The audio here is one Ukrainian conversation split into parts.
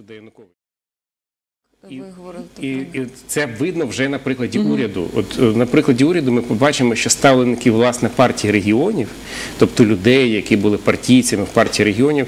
особисто до Януковича. І, і, і це видно вже на прикладі уряду. От е, на прикладі уряду ми побачимо, що ставленики власне партії регіонів, тобто людей, які були партійцями в партії регіонів,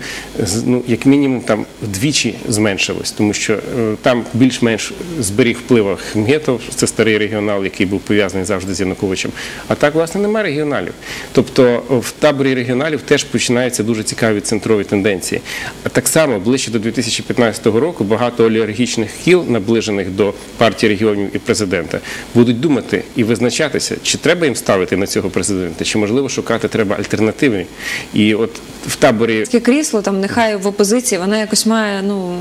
ну як мінімум там вдвічі зменшилось, тому що е, там більш-менш зберіг вплив Ахметов, це старий регіонал, який був пов'язаний завжди з Януковичем. А так, власне, немає регіоналів. Тобто е, в таборі регіоналів теж починаються дуже цікаві центрові тенденції. А так само ближче до 2015 року багато олігархічних кіл, наближених до партії регіонів і президента, будуть думати і визначатися, чи треба їм ставити на цього президента, чи можливо шукати треба альтернативні. І от в таборі Таке крісло там нехай в опозиції, вона якось має ну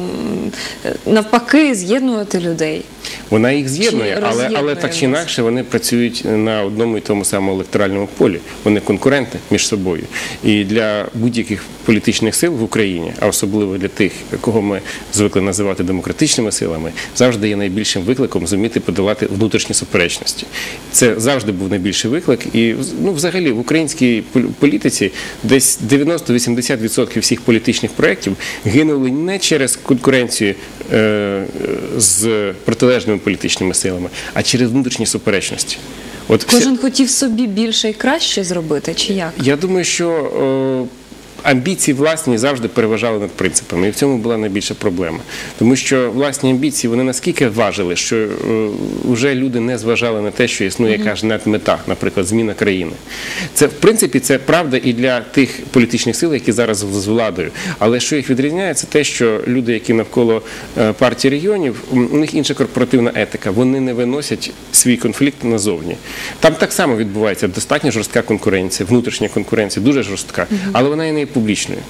навпаки з'єднувати людей. Вона їх з'єднує, але, але так чи інакше вони працюють на одному і тому самому електоральному полі. Вони конкуренти між собою. І для будь-яких політичних сил в Україні, а особливо для тих, кого ми звикли називати демократичними силами, завжди є найбільшим викликом зуміти подолати внутрішні суперечності. Це завжди був найбільший виклик. І ну, взагалі в українській пол- політиці десь 90-80% всіх політичних проєктів гинули не через конкуренцію е, з протилежними політичними силами, а через внутрішні суперечності. От вся- Кожен хотів собі більше і краще зробити, чи як? я думаю, що е, амбіції власні завжди переважали над принципами, і в цьому була найбільша проблема. Тому що власні амбіції вони наскільки важили, що е, вже люди не зважали на те, що існує якась надмета, наприклад, зміна країни. Це в принципі це правда і для тих політичних сил, які зараз з владою. Але що їх відрізняє, це те, що люди, які навколо е, партії регіонів, у них інша корпоративна етика. Вони не виносять свій конфлікт назовні. Там так само відбувається достатньо жорстка конкуренція, внутрішня конкуренція, дуже жорстка, але вона і не публічною.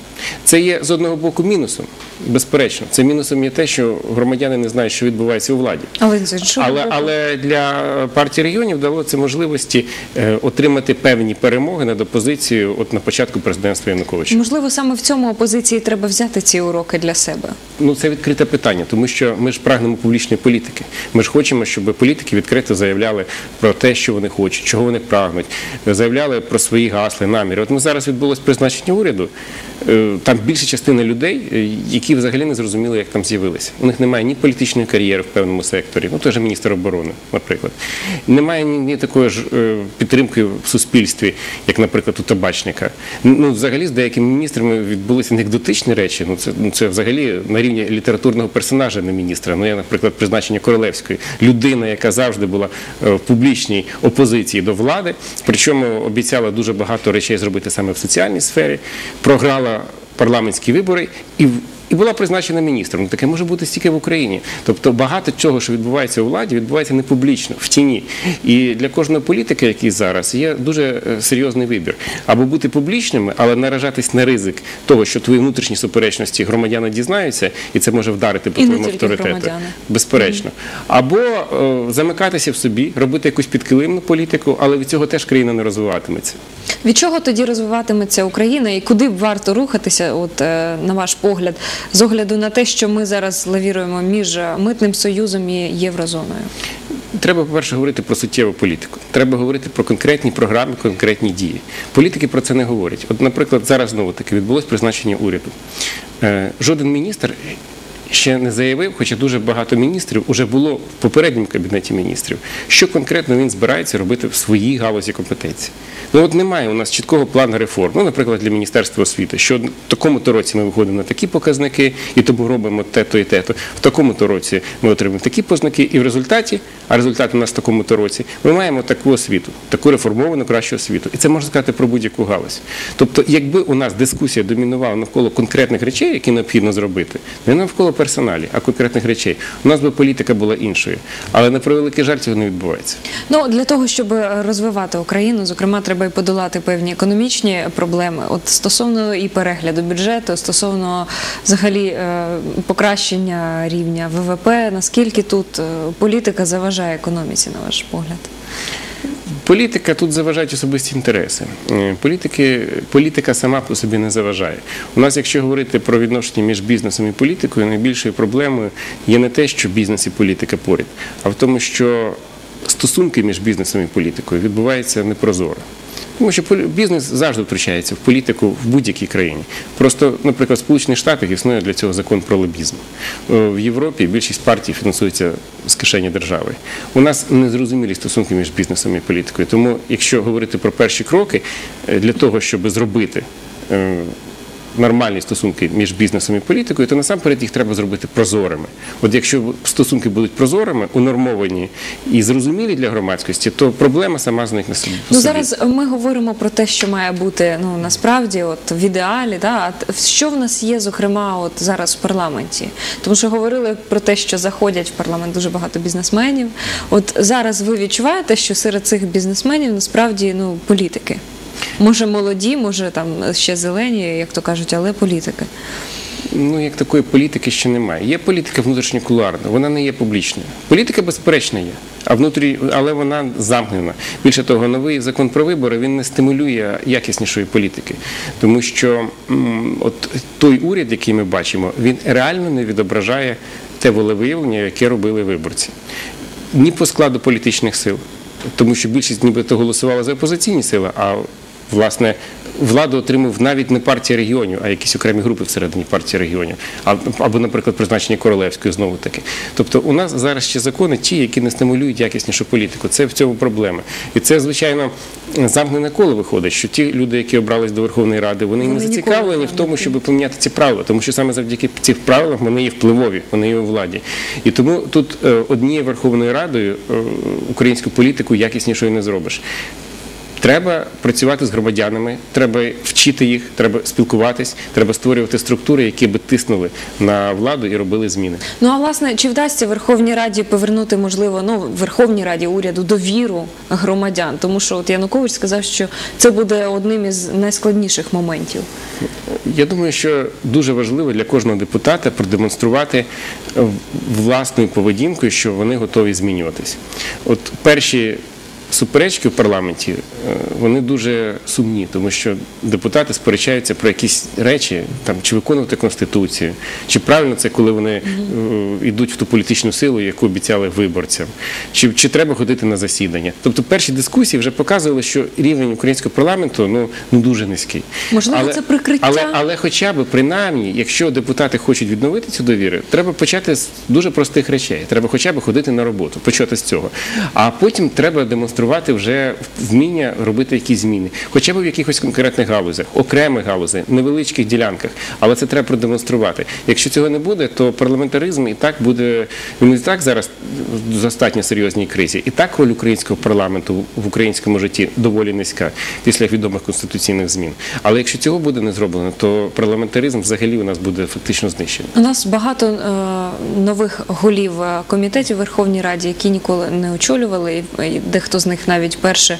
Це є з одного боку мінусом, безперечно. Це мінусом є те, що громадяни не знають, що відбувається у владі. Але Але, але для партії регіонів дало це можливості е, отримати певні перемоги над опозицією от на початку президентства Януковича. можливо, саме в цьому опозиції треба взяти ці уроки для себе. Ну це відкрите питання, тому що ми ж прагнемо публічної політики. Ми ж хочемо, щоб політики відкрито заявляли про те, що вони хочуть, чого вони прагнуть, заявляли про свої гасли, наміри. От ми зараз відбулось призначення уряду. Е, Там більша частина людей, е, які взагалі не зрозуміли, як там з'явилися. У них немає ні політичної кар'єри в певному секторі, ну же міністр оборони, наприклад. Немає ні, такої ж е, підтримки в суспільстві, як, наприклад, у табачника. Ну, взагалі, з деякими міністрами відбулися анекдотичні речі. Ну, це, ну, це взагалі на рівні літературного персонажа, не міністра. Ну, я, наприклад, призначення Королевської. Людина, яка завжди була в публічній опозиції до влади, причому обіцяла дуже багато речей зробити саме в соціальній сфері, програла парламентські вибори і і була призначена міністром. Таке може бути стільки в Україні. Тобто багато чого, що відбувається у владі, відбувається не публічно, в тіні. І для кожного політика, який зараз, є дуже е, серйозний вибір. Або бути публічними, але наражатись на ризик того, що твої внутрішні суперечності громадяни дізнаються, і це може вдарити по твоєму авторитету. громадяни. Безперечно. Або е, замикатися в собі, робити якусь підкилимну політику, але від цього теж країна не розвиватиметься. Від чого тоді розвиватиметься Україна і куди б варто рухатися, от е, на ваш погляд, з огляду на те, що ми зараз лавіруємо між митним союзом і єврозоною? Треба, по-перше, говорити про суттєву політику. Треба говорити про конкретні програми, конкретні дії. Політики про це не говорять. От, наприклад, зараз знову таки відбулось призначення уряду. Е, Жоден міністр ще не заявив, хоча дуже багато міністрів вже було в попередньому кабінеті міністрів, що конкретно він збирається робити в своїй галузі компетенції. Ну от немає у нас чіткого плану реформ. Ну, наприклад, для Міністерства освіти, що в такому-то році ми виходимо на такі показники, і тому робимо те-то і те-то. В такому-то році ми отримаємо такі показники, і в результаті, а результат у нас в такому-то році, ми маємо таку освіту, таку реформовану кращу освіту. І це можна сказати про будь-яку галузь. Тобто, якби у нас дискусія домінувала навколо конкретних речей, які необхідно зробити, не навколо персоналі, а конкретних речей, у нас би політика була іншою. Але на превеликий жаль цього не відбувається. Ну для того, щоб е, розвивати Україну, зокрема, треба і подолати певні економічні проблеми. От стосовно і перегляду бюджету, стосовно взагалі е, покращення рівня ВВП, наскільки тут е, політика заважає економіці, на ваш погляд? Політика тут заважають особисті інтереси. Е, Політики, політика сама по собі не заважає. У нас, якщо говорити про відношення між бізнесом і політикою, найбільшою проблемою є не те, що бізнес і політика поряд, а в тому, що стосунки між бізнесом і політикою відбуваються непрозоро. Тому що бізнес завжди втручається в політику в будь-якій країні. Просто, наприклад, в Сполучених Штатах існує для цього закон про лобізм. Е, В Європі більшість партій фінансується з кишені держави. У нас незрозумілі стосунки між бізнесом і політикою. Тому, якщо говорити про перші кроки, е, для того, щоб зробити е, нормальні стосунки між бізнесом і політикою, то насамперед їх треба зробити прозорими. От якщо стосунки будуть прозорими, унормовані і зрозумілі для громадськості, то проблема сама собі. по Ну собі. зараз ми говоримо про те, що має бути ну насправді, от в ідеалі, да а що в нас є, зокрема, от зараз в парламенті, тому що говорили про те, що заходять в парламент дуже багато бізнесменів. От зараз ви відчуваєте, що серед цих бізнесменів насправді ну політики. Може молоді, може там ще зелені, як то кажуть, але політики. Ну, як такої політики ще немає. Є політика внутрішньокулуарна, вона не є публічною. Політика, безперечно, є, а внутрі, але вона замкнена. Більше того, новий закон про вибори він не стимулює якіснішої політики, тому що от той уряд, який ми бачимо, він реально не відображає те волевиявлення, яке робили виборці. Ні по складу політичних сил, тому що більшість нібито голосувала за опозиційні сили, а власне владу отримав навіть не партія регіонів, а якісь окремі групи всередині партії регіонів, або, наприклад, призначення Королевської знову таки. Тобто, у нас зараз ще закони ті, які не стимулюють якіснішу політику. Це в цьому проблема. І це, звичайно, замкнене коло виходить, що ті люди, які обрались до Верховної Ради, вони, не зацікавлені в тому, щоб поміняти ці правила, тому що саме завдяки цим правилам вони є впливові, вони є у владі. І тому тут е, однією Верховною Радою е, українську політику якіснішою не зробиш. Треба працювати з громадянами, треба вчити їх, треба спілкуватись, треба створювати структури, які би тиснули на владу і робили зміни. Ну а власне, чи вдасться Верховній Раді повернути, можливо, ну Верховній Раді уряду довіру громадян? Тому що от Янукович сказав, що це буде одним із найскладніших моментів. Я думаю, що дуже важливо для кожного депутата продемонструвати е, власною поведінкою, що вони готові змінюватись. От перші суперечки в парламенті е, вони дуже сумні, тому що депутати сперечаються про якісь речі, там чи виконувати конституцію, чи правильно це, коли вони е, йдуть в ту політичну силу, яку обіцяли виборцям, чи, чи треба ходити на засідання. Тобто перші дискусії вже показували, що рівень українського парламенту ну, ну дуже низький. Можливо, це прикриття? Але, але хоча б принаймні, якщо депутати хочуть відновити цю довіру, треба почати з дуже простих речей. Треба хоча б ходити на роботу, почати з цього. А потім треба демонструвати вже вміння робити якісь зміни, хоча б в якихось конкретних галузях, окремих галузях, невеличких ділянках. Але це треба продемонструвати. Якщо цього не буде, то парламентаризм і так буде він і так зараз в достатньо серйозній кризі. І так роль українського парламенту в українському житті доволі низька після відомих конституційних змін. Але якщо цього буде не зроблено, то парламентаризм взагалі у нас буде фактично знищений. У нас багато е, нових голів е, комітетів Верховній Раді, які ніколи не очолювали, і дехто з них навіть перший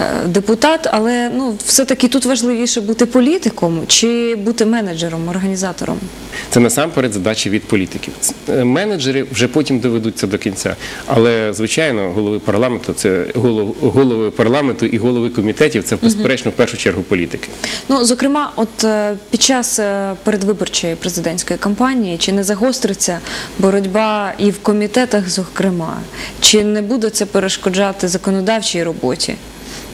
е, депутат. Але ну все-таки тут важливіше бути політиком чи бути менеджером, організатором. Це насамперед задача від політиків. Е, Менеджери вже потім доведуть це до кінця. Але звичайно, голови парламенту це голов- голови парламенту і голови комітетів це безперечно в першу чергу політики. Ну, зокрема, от е, під час передвиборчої президентської кампанії чи не загостриться боротьба і в комітетах, зокрема, чи не буде це перешкоджати законодавчій роботі?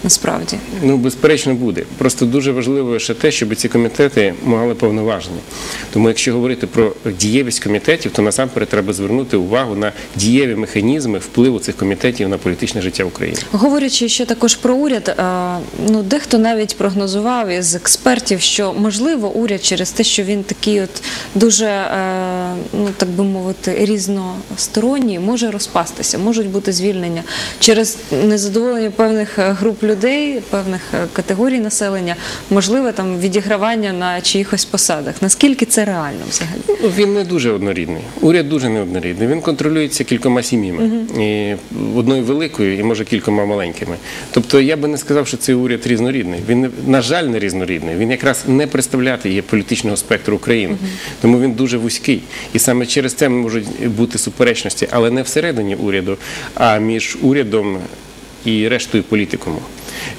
Насправді, Ну, безперечно, буде. Просто дуже важливо ще те, щоб ці комітети мали повноваження. Тому, якщо говорити про дієвість комітетів, то насамперед треба звернути увагу на дієві механізми впливу цих комітетів на політичне життя України. говорячи ще також про уряд, е, ну дехто навіть прогнозував із експертів, що можливо уряд через те, що він такий, от дуже е, ну так би мовити, різносторонній, може розпастися, можуть бути звільнення через незадоволення певних е, груп людей, певних е, категорій населення, можливе там відігравання на чиїхось посадах. Наскільки це реально взагалі? Ну, Він не дуже однорідний. Уряд дуже неоднорідний. Він контролюється кількома сім'ями, і одною великою, і може кількома маленькими. Тобто я би не сказав, що цей уряд різнорідний. Він на жаль не різнорідний. Він якраз не представляє є політичного спектру України, тому він дуже вузький. І саме через це можуть бути суперечності, але не всередині уряду, а між урядом і рештою політикуму.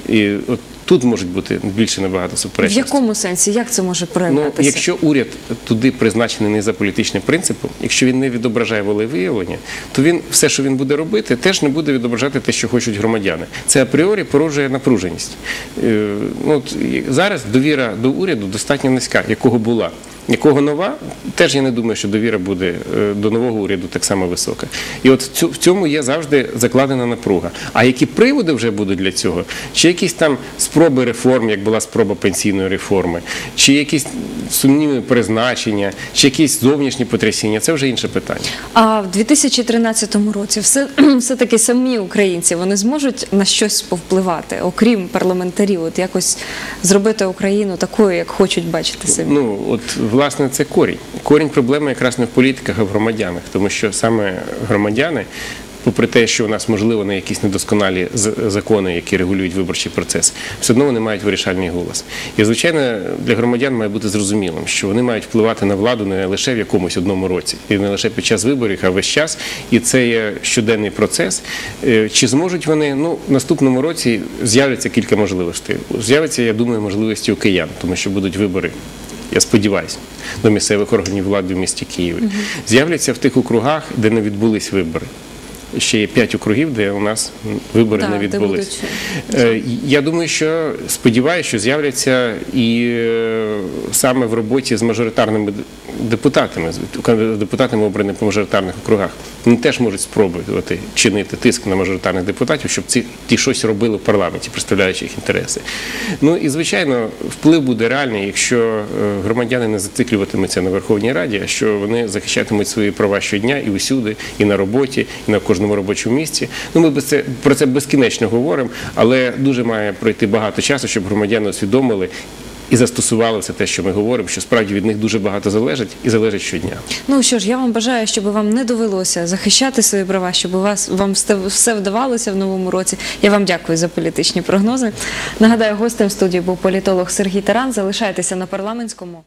І от Тут можуть бути більше набагато В якому сенсі? Як це може Ну, якщо уряд туди призначений не за політичним принципом, якщо він не відображає волевиявлення, то він все, що він буде робити, теж не буде відображати те, що хочуть громадяни. Це апріорі породжує напруженість. Е, Ну, от, зараз довіра до уряду достатньо низька, якого була. Якого нова, теж я не думаю, що довіра буде е, до нового уряду так само висока. І от в цьому є завжди закладена напруга. А які приводи вже будуть для цього? Чи якісь там спроби реформ, як була спроба пенсійної реформи, чи якісь сумнівні призначення, чи якісь зовнішні потрясіння, це вже інше питання. А в 2013 році все, все-таки самі українці вони зможуть на щось повпливати, окрім парламентарів, от якось зробити Україну такою, як хочуть бачити самі. Ну от власне це корінь. Корінь проблеми якраз не в політиках, а в громадянах, тому що саме громадяни. Попри те, що у нас можливо не якісь недосконалі закони, які регулюють виборчий процес, все одно вони мають вирішальний голос. І звичайно, для громадян має бути зрозумілим, що вони мають впливати на владу не лише в якомусь одному році, і не лише під час виборів, а весь час. І це є щоденний процес. Е, Чи зможуть вони? Ну в наступному році з'являться кілька можливостей. З'явиться, я думаю, можливості у киян, тому що будуть вибори я сподіваюся, до місцевих органів влади в місті Києві. З'являться в тих округах, де не відбулись вибори. Ще є п'ять округів, де у нас вибори Так, не відбулись. Е, Я думаю, що сподіваюся, що з'являться і е, саме в роботі з мажоритарними депутатами, депутатами обраними по мажоритарних округах. Вони теж можуть спробувати чинити тиск на мажоритарних депутатів, щоб ці ті щось робили в парламенті, представляючи їх інтереси. Ну і звичайно, вплив буде реальний, якщо е, громадяни не зациклюватимуться на Верховній Раді, а що вони захищатимуть свої права щодня і усюди, і на роботі, і на кожному робочому місці. Ну ми про це безкінечно говоримо, але дуже має пройти багато часу, щоб громадяни усвідомили. І застосували все те, що ми говоримо, що справді від них дуже багато залежить і залежить щодня. Ну що ж, я вам бажаю, щоб вам не довелося захищати свої права, щоб у вас вам все вдавалося в новому році. Я вам дякую за політичні прогнози. Нагадаю, гостем студії був політолог Сергій Таран. Залишайтеся на парламентському.